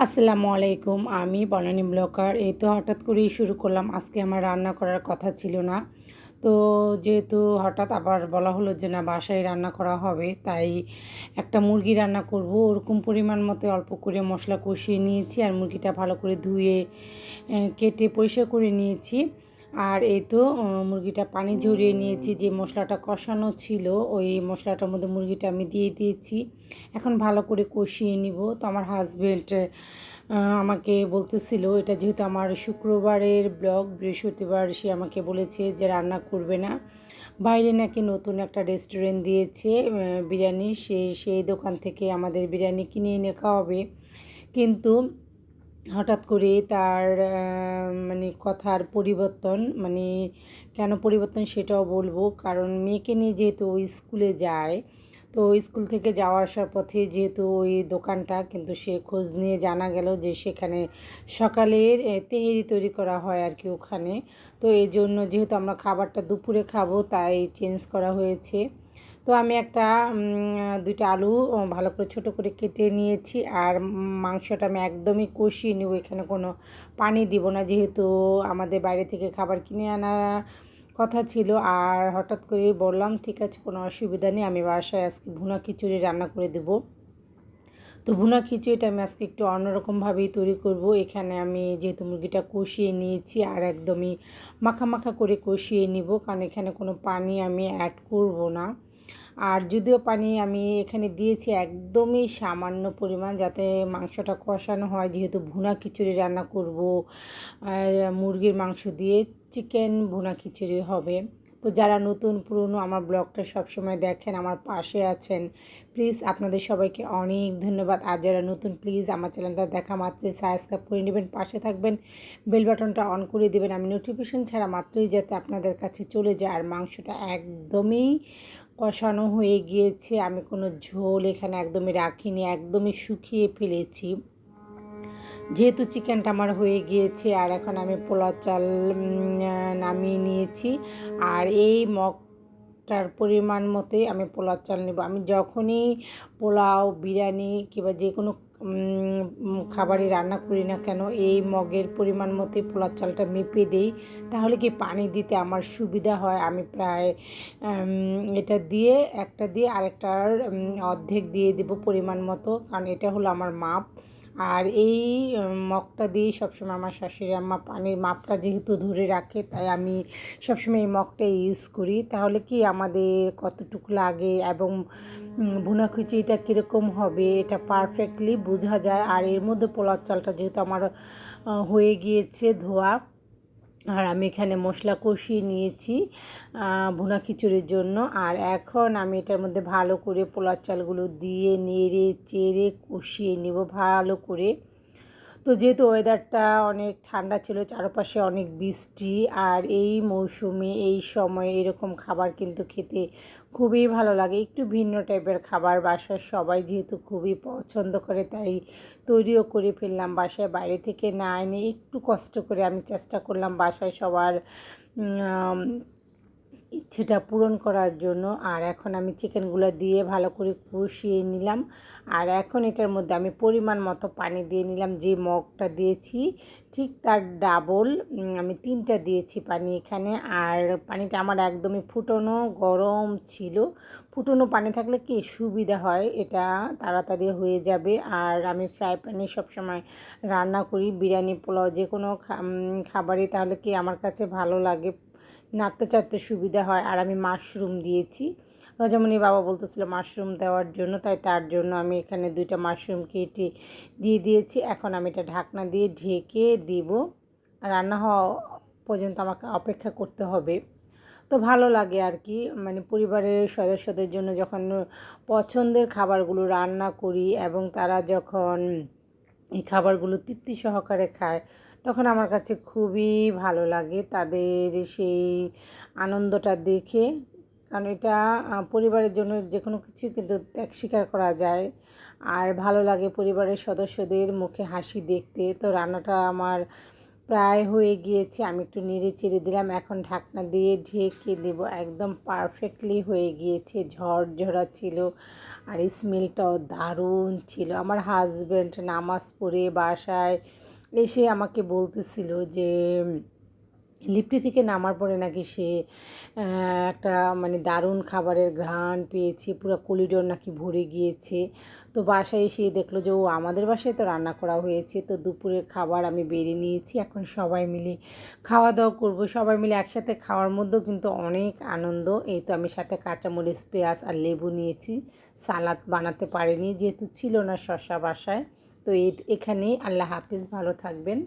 আসসালামু আলাইকুম, আমি বনানী ব্লকার। এই তো হঠাৎ করেই শুরু করলাম। আজকে আমার রান্না করার কথা ছিল না। তো যেহেতু হঠাৎ আবার বলা হলো যে না, বাসায় রান্না করা হবে, তাই একটা মুরগি রান্না করব। ওরকম পরিমাণ মতো অল্প করে মশলা কষিয়ে নিয়েছি আর মুরগিটা ভালো করে ধুয়ে কেটে পরিষ্কার করে নিয়েছি। আর এই তো মুরগিটা পানি ঝরিয়ে নিয়েছি, যে মশলাটা কষানো ছিল, ওই মশলাটার মধ্যে মুরগিটা আমি দিয়ে দিয়েছি। এখন ভালো করে কষিয়ে নিব। তো আমার হাজবেন্ড আমাকে বলতেছিল, এটা যেহেতু আমার শুক্রবারের ব্লগ বৃহস্পতিবার সে আমাকে বলেছে যে রান্না করবে না। বাইরে নাকি নতুন একটা রেস্টুরেন্ট দিয়েছে বিরিয়ানি। সে, সেই দোকান থেকে আমাদের বিরিয়ানি কিনে এনে খাওয়াবে। কিন্তু হঠাৎ করে তার মানে কথার পরিবর্তন মানে কেন পরিবর্তন সেটাও বলব। কারণ মেয়েকে নিয়ে যেহেতু ওই স্কুলে যায়, তো স্কুল থেকে যাওয়া আসার পথে যেহেতু ওই দোকানটা, কিন্তু সে খোঁজ নিয়ে জানা গেল যে সেখানে সকালের তেহেরি তৈরি করা হয় আর কি ওখানে। তো এই জন্য যেহেতু আমরা খাবারটা দুপুরে খাব, তাই চেঞ্জ করা হয়েছে। তো আমি একটা দুইটা আলু ভালো করে ছোট করে কেটে নিয়েছি আর মাংসটা আমি একদমই কষিয়ে নেব। এখানে কোনো পানি দিব না যেহেতু আমাদের বাইরে থেকে খাবার কিনে আনার কথা ছিল। আর হঠাৎ করে বললাম, ঠিক আছে, কোনো অসুবিধা নেই, আমি বাসায় আজকে ভুনা খিচুড়ি রান্না করে দেবো। তো ভুনা খিচুড়িটা আমি আজকে একটু অন্যরকমভাবেই তৈরি করব। এখানে আমি যেহেতু মুরগিটা কষিয়ে নিয়েছি আর একদমই মাখা মাখা করে কষিয়ে নিব, কারণ এখানে কোনো পানি আমি অ্যাড করব না। আর যদিও পানি আমি এখানে দিয়েছি একদমই সামান্য পরিমাণ যাতে মাংসটা কষানো হয়, যেহেতু ভুনা খিচুড়ি রান্না করব মুরগির মাংস দিয়ে চিকেন ভুনা খিচুড়ি হবে। তো যারা নতুন, পুরনো আমার ব্লগটা সবসময় দেখেন, আমার পাশে আছেন প্লিজ আপনাদের সবাইকে অনেক ধন্যবাদ। আর যারা নতুন প্লিজ আমার চ্যানেলটা দেখা মাত্রই সাবস্ক্রাইব করে নেবেন, পাশে থাকবেন বেল বাটনটা অন করে দেবেন। আমি নোটিফিকেশন ছাড়া মাত্রই যাতে আপনাদের কাছে চলে যায়। আর মাংসটা একদমই কষানো হয়ে গিয়েছে। আমি কোনো ঝোল এখানে একদমই রাখিনি, একদমই শুকিয়ে ফেলেছি। যেহেতু চিকেনটা আমার হয়ে গিয়েছে আর এখন আমি পোলাও চাল নামিয়ে নিয়েছি। আর এই মগটার পরিমাণ মতোই আমি পোলাও চাল নেব। আমি যখনই পোলাও, বিরিয়ানি কিংবা যে কোনো খাবারই রান্না করি না কেন, এই মগের পরিমাণ মতোই পোলাও চালটা মেপে দেই। তাহলে কি পানি দিতে আমার সুবিধা হয়? আমি প্রায় এটা দিয়ে, একটা দিয়ে আরেকটার অর্ধেক দিয়ে দেব পরিমাণ মতো। কারণ এটা হলো আমার মাপ। আর এই মগটা দিয়েই সবসময় আমার শাশুড়ি আম্মা পানির মাপটা যেহেতু ধরে রাখে, তাই আমি সবসময় এই মগটাই ইউজ করি। তাহলে কি আমাদের কতটুকু লাগে এবং ভুনা খিচুড়িটা কীরকম হবে এটা পারফেক্টলি বোঝা যায়। আর এর মধ্যে পোলার চালটা যেহেতু আমার হয়ে গিয়েছে ধোয়া আর আমি এখানে মশলা কষিয়ে নিয়েছি ভুনা খিচুড়ির জন্য। আর এখন আমি এটার মধ্যে ভালো করে পোলার চালগুলো দিয়ে নেড়ে চেড়ে কষিয়ে নেব, ভালো করে। তো যেহেতু ওয়েদারটা অনেক ঠান্ডা ছিল, চারপাশে অনেক বৃষ্টি আর এই মৌসুমে, এই সময়ে এরকম খাবার কিন্তু খেতে খুবই ভালো লাগে। একটু ভিন্ন টাইপের খাবার বাসার সবাই যেহেতু খুবই পছন্দ করে, তাই তৈরিও করে ফেললাম। বাসায় বাইরে থেকে না এনে একটু কষ্ট করে আমি চেষ্টা করলাম বাসায় সবার ইচ্ছেটা পূরণ করার জন্য। আর এখন আমি চিকেনগুলো দিয়ে ভালো করে কষিয়ে নিলাম। আর এখন এটার মধ্যে আমি পরিমাণ মতো পানি দিয়ে নিলাম, যে মগটা দিয়েছি। ঠিক তার ডাবল আমি তিনটা দিয়েছি পানি এখানে। আর পানিটা আমার একদমই ফুটনো, গরম ছিল। ফুটনো পানি থাকলে কি সুবিধা হয়? এটা তাড়াতাড়ি হয়ে যাবে। আর আমি ফ্রাই প্যানে সবসময় রান্না করি। বিরিয়ানি, পোলাও যে কোনো খাবারই তাহলে কি আমার কাছে ভালো লাগে। নাড়তে চাড়তে সুবিধা হয়। আর আমি মাশরুম দিয়েছি। রজামণি বাবা বলতেছিল মাশরুম দেওয়ার জন্য, তাই তার জন্য আমি এখানে দুইটা মাশরুম কেটে দিয়ে দিয়েছি। এখন আমি এটা ঢাকনা দিয়ে ঢেকে দিব। রান্না হওয়া পর্যন্ত আমাকে অপেক্ষা করতে হবে। তো ভালো লাগে আর কি। মানে পরিবারের সদস্যদের জন্য যখন পছন্দের খাবারগুলো রান্না করি এবং তারা যখন এই খাবারগুলো তৃপ্তি সহকারে খায় তখন আমার কাছে খুবই ভালো লাগে তাদের সেই আনন্দটা দেখে। কারণ এটা পরিবারের জন্য যে কোনো কিছু কিন্তু ত্যাগ স্বীকার করা যায়। আর ভালো লাগে পরিবারের সদস্যদের মুখে হাসি দেখতে। তো রান্নাটা আমার প্রায় হয়ে গিয়েছে। আমি একটু নেড়ে চেড়ে দিলাম। এখন ঢাকনা দিয়ে ঢেকে দেব। একদম পারফেক্টলি হয়ে গিয়েছে। ঝরঝরা ছিল আর স্মেলটাও দারুণ ছিল। আমার হাজব্যান্ড নামাজ পড়ে বাসায় এসে আমাকে বলতেছিল যে লিফটে থেকে নামার পরে নাকি সে একটা মানে দারুণ খাবারের ঘ্রাণ পেয়েছে, পুরো কলিডোর নাকি ভরে গিয়েছে। তো বাসায় এসে দেখল যে, ও আমাদের বাসায় তো রান্না করা হয়েছে, তো দুপুরের খাবার আমি বেড়ে নিয়েছি। এখন সবাই মিলে খাওয়া দাওয়া করব। সবাই মিলে একসাথে খাওয়ার মধ্যেও কিন্তু অনেক আনন্দ। এই তো আমি সাথে কাঁচামরিচ, পেঁয়াজ আর লেবু নিয়েছি। সালাদ বানাতে পারিনি, যেহেতু ছিল না শশা বাসায়। তো এখানেই আল্লাহ হাফিজ ভালো থাকবেন।